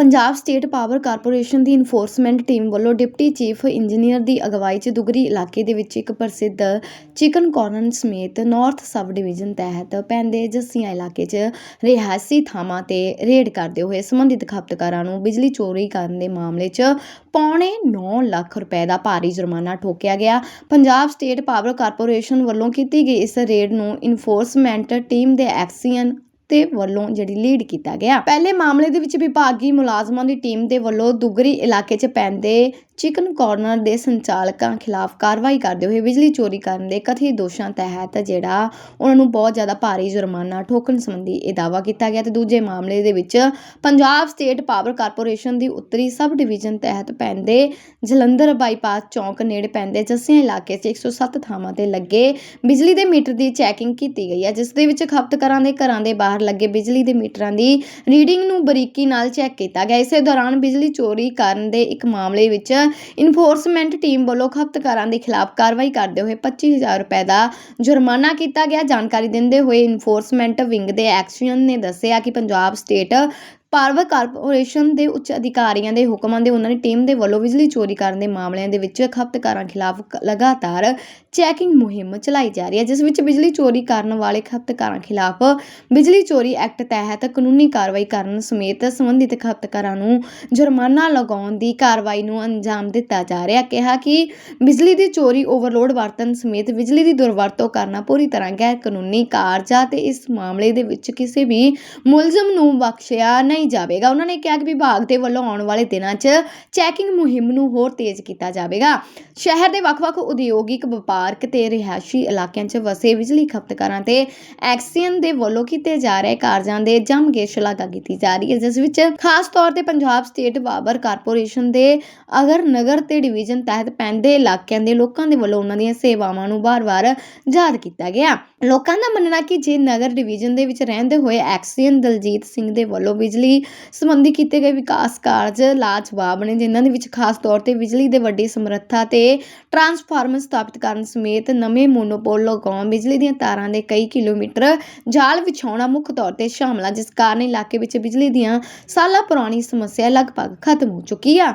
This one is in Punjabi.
ਪੰਜਾਬ ਸਟੇਟ ਪਾਵਰ ਕਾਰਪੋਰੇਸ਼ਨ ਦੀ ਇਨਫੋਰਸਮੈਂਟ ਟੀਮ ਵੱਲੋਂ ਡਿਪਟੀ ਚੀਫ ਇੰਜੀਨੀਅਰ ਦੀ ਅਗਵਾਈ 'ਚ ਦੁਗਰੀ ਇਲਾਕੇ ਦੇ ਵਿੱਚ ਇੱਕ ਪ੍ਰਸਿੱਧ ਚਿਕਨ ਕਾਰਨਰ ਸਮੇਤ ਨਾਰਥ ਸਬ ਡਿਵੀਜ਼ਨ ਤਹਿਤ ਪੈਂਦੇ ਜੱਸੀਆਂ ਇਲਾਕੇ 'ਚ ਰਿਹਾਇਸ਼ੀ ਥਾਵਾਂ ਤੇ ਰੇਡ ਕਰਦੇ ਹੋਏ ਸੰਬੰਧਿਤ ਖਪਤਕਾਰਾਂ ਨੂੰ ਬਿਜਲੀ ਚੋਰੀ ਕਰਨ ਦੇ ਮਾਮਲੇ 'ਚ ਪੌਣੇ 9 ਲੱਖ ਰੁਪਏ ਦਾ ਭਾਰੀ ਜੁਰਮਾਨਾ ਠੋਕਿਆ ਗਿਆ। ਪੰਜਾਬ ਸਟੇਟ ਪਾਵਰ ਕਾਰਪੋਰੇਸ਼ਨ ਵੱਲੋਂ ਕੀਤੀ ਗਈ ਇਸ ਰੇਡ ਨੂੰ ਇਨਫੋਰਸਮੈਂਟ ਟੀਮ ਦੇ ਐਕਸੀਅਨ ਤੇ ਵੱਲੋਂ ਜਿਹੜੀ ਲੀਡ ਕੀਤਾ ਗਿਆ। ਪਹਿਲੇ ਮਾਮਲੇ ਦੇ ਵਿੱਚ ਵਿਭਾਗੀ ਮੁਲਾਜ਼ਮਾਂ ਦੀ ਟੀਮ ਦੇ ਵੱਲੋਂ ਦੁਗਰੀ ਇਲਾਕੇ 'ਚ ਪੈਂਦੇ ਚਿਕਨ ਕਾਰਨਰ ਦੇ ਸੰਚਾਲਕਾਂ ਖਿਲਾਫ ਕਾਰਵਾਈ ਕਰਦੇ ਹੋਏ ਬਿਜਲੀ ਚੋਰੀ ਕਰਨ ਦੇ ਕਥਿਤ ਦੋਸ਼ਾਂ ਤਹਿਤ ਜਿਹੜਾ ਉਹਨਾਂ ਨੂੰ ਬਹੁਤ ਜ਼ਿਆਦਾ ਭਾਰੀ ਜੁਰਮਾਨਾ ਠੋਕਣ ਸੰਬੰਧੀ ਇਹ ਦਾਅਵਾ ਕੀਤਾ ਗਿਆ ਤੇ ਦੂਜੇ ਮਾਮਲੇ ਦੇ ਵਿੱਚ ਪੰਜਾਬ ਸਟੇਟ ਪਾਵਰ ਕਾਰਪੋਰੇਸ਼ਨ ਦੀ ਉੱਤਰੀ ਸਬ ਡਿਵੀਜ਼ਨ ਤਹਿਤ ਪੈਂਦੇ ਜਲੰਧਰ ਬਾਈਪਾਸ ਚੌਂਕ ਨੇੜੇ ਪੈਂਦੇ ਜੱਸੀਆਂ ਇਲਾਕੇ 'ਚ 107 ਥਾਵਾਂ ਤੇ ਲੱਗੇ ਬਿਜਲੀ ਦੇ ਮੀਟਰ ਦੀ ਚੈਕਿੰਗ ਕੀਤੀ ਗਈ ਹੈ, ਜਿਸ ਦੇ ਵਿੱਚ ਖਪਤਕਾਰਾਂ ਦੇ ਘਰਾਂ ਦੇ ਬਾਹਰ ਲੱਗੇ ਬਿਜਲੀ ਦੇ ਮੀਟਰਾਂ ਦੀ ਰੀਡਿੰਗ ਨੂੰ ਬਰੀਕੀ ਨਾਲ ਚੈੱਕ ਕੀਤਾ ਗਿਆ। ਇਸੇ ਦੌਰਾਨ ਬਿਜਲੀ ਚੋਰੀ ਕਰਨ ਦੇ ਇੱਕ ਮਾਮਲੇ ਵਿੱਚ ਇਨਫੋਰਸਮੈਂਟ ਟੀਮ ਵੱਲੋਂ ਖਪਤਕਾਰਾਂ ਦੇ ਖਿਲਾਫ ਕਾਰਵਾਈ ਕਰਦੇ ਹੋਏ 25000 ਰੁਪਏ ਦਾ ਜੁਰਮਾਨਾ ਕੀਤਾ ਗਿਆ। ਜਾਣਕਾਰੀ ਦਿੰਦੇ ਹੋਏ ਇਨਫੋਰਸਮੈਂਟ ਵਿੰਗ ਦੇ ਐਕਸ਼ਨ ਨੇ ਦੱਸਿਆ ਕਿ ਪੰਜਾਬ ਸਟੇਟ ਪਾਵਰ ਕਾਰਪੋਰੇਸ਼ਨ ਦੇ ਉੱਚ ਅਧਿਕਾਰੀਆਂ ਦੇ ਹੁਕਮਾਂ ਦੇ ਉਹਨਾਂ ਦੀ ਟੀਮ ਦੇ ਵੱਲੋਂ ਬਿਜਲੀ ਚੋਰੀ ਕਰਨ ਦੇ ਮਾਮਲਿਆਂ ਦੇ ਵਿੱਚ ਖਪਤਕਾਰਾਂ ਖਿਲਾਫ ਕ- ਲਗਾਤਾਰ ਚੈਕਿੰਗ ਮੁਹਿੰਮ ਚਲਾਈ ਜਾ ਰਹੀ ਹੈ, ਜਿਸ ਵਿੱਚ ਬਿਜਲੀ ਚੋਰੀ ਕਰਨ ਵਾਲੇ ਖਪਤਕਾਰਾਂ ਖਿਲਾਫ ਬਿਜਲੀ ਚੋਰੀ ਐਕਟ ਤਹਿਤ ਕਾਨੂੰਨੀ ਕਾਰਵਾਈ ਕਰਨ ਸਮੇਤ ਸੰਬੰਧਿਤ ਖਪਤਕਾਰਾਂ ਨੂੰ ਜੁਰਮਾਨਾ ਲਗਾਉਣ ਦੀ ਕਾਰਵਾਈ ਨੂੰ ਅੰਜਾਮ ਦਿੱਤਾ ਜਾ ਰਿਹਾ ਕਿਹਾ ਕਿ ਬਿਜਲੀ ਦੀ ਚੋਰੀ, ਓਵਰਲੋਡ ਵਰਤਨ ਸਮੇਤ ਬਿਜਲੀ ਦੀ ਦੁਰਵਰਤੋਂ ਕਰਨਾ ਪੂਰੀ ਤਰ੍ਹਾਂ ਗੈਰ ਕਾਨੂੰਨੀ ਕਾਰਜ ਆ ਤੇ ਇਸ ਮਾਮਲੇ ਦੇ ਵਿੱਚ ਕਿਸੇ ਵੀ ਮੁਲਜ਼ਮ ਨੂੰ ਬਖਸ਼ਿਆ ਨਹੀਂ ਜਾਵੇਗਾ। ਉਹਨਾਂ ਨੇ ਕਿਹਾ ਕਿ ਵਿਭਾਗ ਦੇ ਵੱਲੋਂ ਆਉਣ ਵਾਲੇ ਦਿਨਾਂ 'ਚ ਚੈਕਿੰਗ ਮੁਹਿੰਮ ਨੂੰ ਹੋਰ ਤੇਜ਼ ਕੀਤਾ ਜਾਵੇਗਾ। ਸ਼ਹਿਰ ਦੇ ਵੱਖ-ਵੱਖ ਉਦਯੋਗਿਕ ਵਪਾਰਕ ਤੇ ਰਿਹਾਇਸ਼ੀ ਇਲਾਕਿਆਂ 'ਚ ਵਸੇ ਬਿਜਲੀ ਖਪਤਕਾਰਾਂ ਤੇ ਐਕਸੀਅਨ ਦੇ ਵੱਲੋਂ ਕੀਤੇ ਜਾ ਰਹੇ ਕਾਰਜਾਂ ਦੇ ਜੰਮ ਕੇ ਸ਼ਲਾਘਾ ਕੀਤੀ ਜਾ ਰਹੀ ਹੈ, ਜਿਸ ਵਿੱਚ ਖਾਸ ਤੌਰ ਤੇ ਪੰਜਾਬ ਸਟੇਟ ਪਾਵਰ ਕਾਰਪੋਰੇਸ਼ਨ ਦੇ ਅਗਰ ਨਗਰ ਤੇ ਡਿਵੀਜ਼ਨ ਤਹਿਤ ਪੈਂਦੇ ਇਲਾਕਿਆਂ ਦੇ ਲੋਕਾਂ ਦੇ ਵੱਲੋਂ ਉਹਨਾਂ ਦੀਆਂ ਸੇਵਾਵਾਂ ਨੂੰ ਬਾਰ-ਬਾਰ ਯਾਦ ਕੀਤਾ ਗਿਆ। ਲੋਕਾਂ ਦਾ ਮੰਨਣਾ ਕਿ ਜੇ ਨਗਰ ਡਿਵੀਜ਼ਨ ਦੇ ਵਿੱਚ ਰਹਿੰਦੇ ਹੋਏ ਐਕਸੀਅਨ ਦਲਜੀਤ ਸਿੰਘ ਦੇ ਵੱਲੋਂ ਬਿਜਲੀ ਬਿਜਲੀ ਸੰਬੰਧੀ ਕੀਤੇ ਗਏ ਵਿਕਾਸ ਕਾਰਜ ਲਾਜਵਾਬ ਨੇ, ਜਿਨ੍ਹਾਂ ਦੇ ਵਿੱਚ ਖਾਸ ਤੌਰ ਤੇ ਬਿਜਲੀ ਦੇ ਵੱਡੀ ਸਮਰੱਥਾ ਤੇ ਟਰਾਂਸਫਾਰਮਰ ਸਥਾਪਿਤ ਕਰਨ ਸਮੇਤ ਨਵੇਂ ਮੋਨੋਪੋਲ ਲਗਾਉਣ, ਬਿਜਲੀ ਦੀਆਂ ਤਾਰਾਂ ਦੇ ਕਈ ਕਿਲੋਮੀਟਰ ਜਾਲ ਵਿਛਾਉਣਾ ਮੁੱਖ ਤੌਰ ਤੇ ਸ਼ਾਮਲ ਆ, ਜਿਸ ਕਾਰਨ ਇਲਾਕੇ ਵਿੱਚ ਬਿਜਲੀ ਦੀਆਂ ਸਾਲਾਂ ਪੁਰਾਣੀ ਸਮੱਸਿਆ ਲਗਭਗ ਖਤਮ ਹੋ ਚੁੱਕੀ ਆ